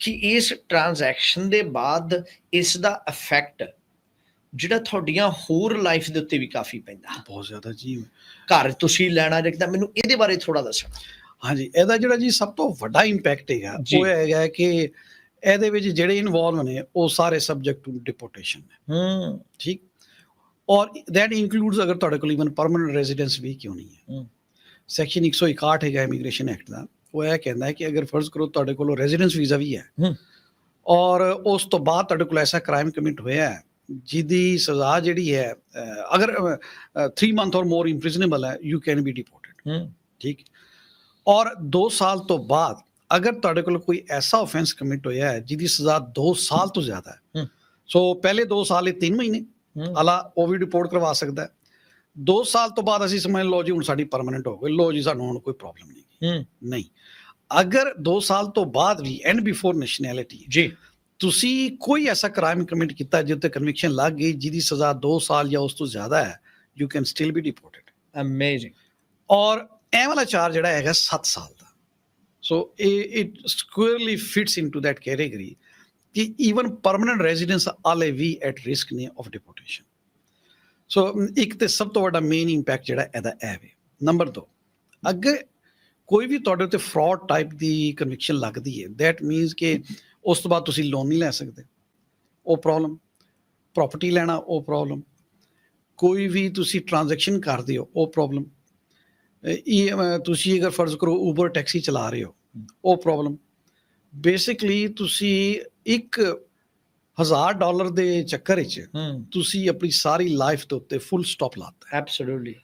ਕਿ ਇਸ ਟ੍ਰਾਂਜੈਕਸ਼ਨ ਦੇ ਬਾਅਦ ਇਸ ਦਾ ਇਫੈਕਟ ਜਿਹੜਾ ਤੁਹਾਡੀਆਂ ਹੋਰ ਲਾਈਫ ਦੇ ਉੱਤੇ ਵੀ ਕਾਫੀ ਪੈਂਦਾ। ਬਹੁਤ ਜ਼ਿਆਦਾ ਜੀ। ਘਰ ਤੁਸੀਂ ਲੈਣਾ ਰੱਖਦਾ ਮੈਨੂੰ ਇਹਦੇ ਬਾਰੇ ਥੋੜਾ ਦੱਸਣਾ। ਹਾਂਜੀ ਇਹਦਾ ਜਿਹੜਾ ਜੀ ਸਭ ਤੋਂ ਵੱਡਾ ਇੰਪੈਕਟ ਹੈਗਾ ਜੀ। ਉਹ ਹੈਗਾ ਕਿ ਇਹਦੇ ਵਿੱਚ ਜਿਹੜੇ ਇਨਵੋਲਵ ਨੇ ਉਹ ਸਾਰੇ ਸਬਜੈਕਟ ਟੂ ਡਿਪੋਰਟੇਸ਼ਨ ਨੇ। ਹੂੰ। ਠੀਕ? ਔਰ ਦੈਟ ਇਨਕਲੂਡਸ ਅਗਰ ਤੁਹਾਡੇ ਕੋਲ ਇਵਨ ਪਰਮਨੈਂਟ ਰੈਜ਼ੀਡੈਂਸ ਵੀ ਕਿਉਂ ਨਹੀਂ ਹੈ। ਹੂੰ। ਸੈਕਸ਼ਨ 161 ਹੈਗਾ ਇਮੀਗ੍ਰੇਸ਼ਨ ਐਕਟ ਦਾ। ਉਹ ਇਹ ਕਹਿੰਦਾ ਹੈ ਕਿ ਅਗਰ ਫਰਜ਼ ਕਰੋ ਤੁਹਾਡੇ ਕੋਲ ਰੈਜ਼ੀਡੈਂਸ ਵੀਜ਼ਾ ਵੀ ਹੈ ਹੂੰ। ਔਰ ਉਸ ਤੋਂ ਬਾਅਦ ਤੁਹਾਡੇ ਕੋਲ ਐਸਾ ਕ੍ਰਾਈਮ ਕਮਿਟ ਹੋਇਆ ਹੈ ਜਿਹਦੀ ਸਜ਼ਾ ਜਿਹੜੀ ਹੈ ਅਹ, ਅਗਰ 3 ਮੰਥ ਔਰ ਮੋਰ ਇੰਪ੍ਰਿਜ਼ਨੇਬਲ ਹੈ ਯੂ ਕੈਨ ਬੀ ਡਿਪੋਰਟਡ ਹੂੰ ਠੀਕ ਔਰ 2 ਸਾਲ ਤੋਂ ਬਾਅਦ ਅਗਰ ਤੁਹਾਡੇ ਕੋਲ ਕੋਈ ਐਸਾ ਆਫੈਂਸ ਕਮਿਟ ਹੋਇਆ ਹੈ ਜਿਹਦੀ ਸਜ਼ਾ 2 ਸਾਲ ਤੋਂ ਜ਼ਿਆਦਾ ਹੈ ਹੂੰ। ਸੋ ਪਹਿਲੇ 2 ਸਾਲ ਇਹ 3 ਮਹੀਨੇ ਹੂੰ ਅਲਾ ਉਹ ਵੀ ਰਿਪੋਰਟ ਕਰਵਾ ਸਕਦਾ ਹੈ 2 ਸਾਲ ਤੋਂ ਬਾਅਦ ਅਸੀਂ ਸਮਝ ਲਓ ਜੀ ਹੁਣ ਸਾਡੀ ਪਰਮਨੈਂਟ ਹੋ ਗਈ। ਲੋ ਜੀ ਸਾਨੂੰ ਹੁਣ ਕੋਈ ਪ੍ਰੋਬਲਮ ਨਹੀਂ ਹੂੰ। ਨਹੀਂ। ਅਗਰ 2 ਸਾਲ ਤੋਂ ਬਾਅਦ ਵੀ ਐਂਡ ਬਿਫੋਰ ਨੈਸ਼ਨੈਲਿਟੀ ਜੀ। ਤੁਸੀਂ ਕੋਈ ਐਸਾ ਕ੍ਰਾਈਮ ਕਮਿਟ ਕੀਤਾ ਜਿਹਦੇ ਤੇ ਕਨਵਿਕਸ਼ਨ ਲੱਗ ਗਈ ਜਿਹਦੀ ਸਜ਼ਾ 2 ਸਾਲ ਜਾਂ ਉਸ ਤੋਂ ਜ਼ਿਆਦਾ ਹੈ you can still be deported amazing ਔਰ ਇਹ ਵਾਲਾ ਚਾਰਜ ਜਿਹੜਾ ਹੈਗਾ 7 ਸਾਲ ਦਾ। ਸੋ ਇਹ it squarely fits into that category ਕਿ ਇਵਨ ਪਰਮਨੈਂਟ ਰੈਜ਼ੀਡੈਂਸ ਆਲੇ ਵੀ ਐਟ ਰਿਸਕ ਨੇ ਆਫ ਡਿਪੋਰਟੇਸ਼ਨ ਸੋ mm, ਇੱਕ ਤੇ ਸਭ ਤੋਂ ਵੱਡਾ ਮੇਨ ਇੰਪੈਕਟ ਜਿਹੜਾ ਇਹਦਾ ਇਹ ਵੇ। ਨੰਬਰ 2 ਅੱਗੇ ਕੋਈ ਵੀ ਤੁਹਾਡੇ ਉੱਤੇ ਫਰਾਡ ਟਾਈਪ ਦੀ ਕਨਵਿਕਸ਼ਨ ਲੱਗਦੀ ਹੈ ਦੈਟ ਮੀਨਸ ਕਿ ਉਸ ਤੋਂ ਬਾਅਦ ਤੁਸੀਂ ਲੋਨ ਨਹੀਂ ਲੈ ਸਕਦੇ। ਉਹ ਪ੍ਰੋਬਲਮ ਪ੍ਰਾਪਰਟੀ ਲੈਣਾ, ਉਹ ਪ੍ਰੋਬਲਮ ਕੋਈ ਵੀ ਤੁਸੀਂ ਟ੍ਰਾਂਜੈਕਸ਼ਨ ਕਰਦੇ ਹੋ, ਉਹ ਪ੍ਰੋਬਲਮ ਇਹ ਤੁਸੀਂ ਅਗਰ ਫਰਜ਼ ਕਰੋ ਉਬਰ ਟੈਕਸੀ ਚਲਾ ਰਹੇ ਹੋ, ਉਹ ਪ੍ਰੋਬਲਮ ਬੇਸਿਕਲੀ ਤੁਸੀਂ ਇੱਕ 1000 ਡਾਲਰ ਦੇ ਚੱਕਰ ਵਿੱਚ ਤੁਸੀਂ ਆਪਣੀ ਸਾਰੀ ਲਾਈਫ ਦੇ ਉੱਤੇ ਫੁੱਲ ਸਟਾਪ ਲਾਤਾ ਐਬਸੋਲੂਟਲੀ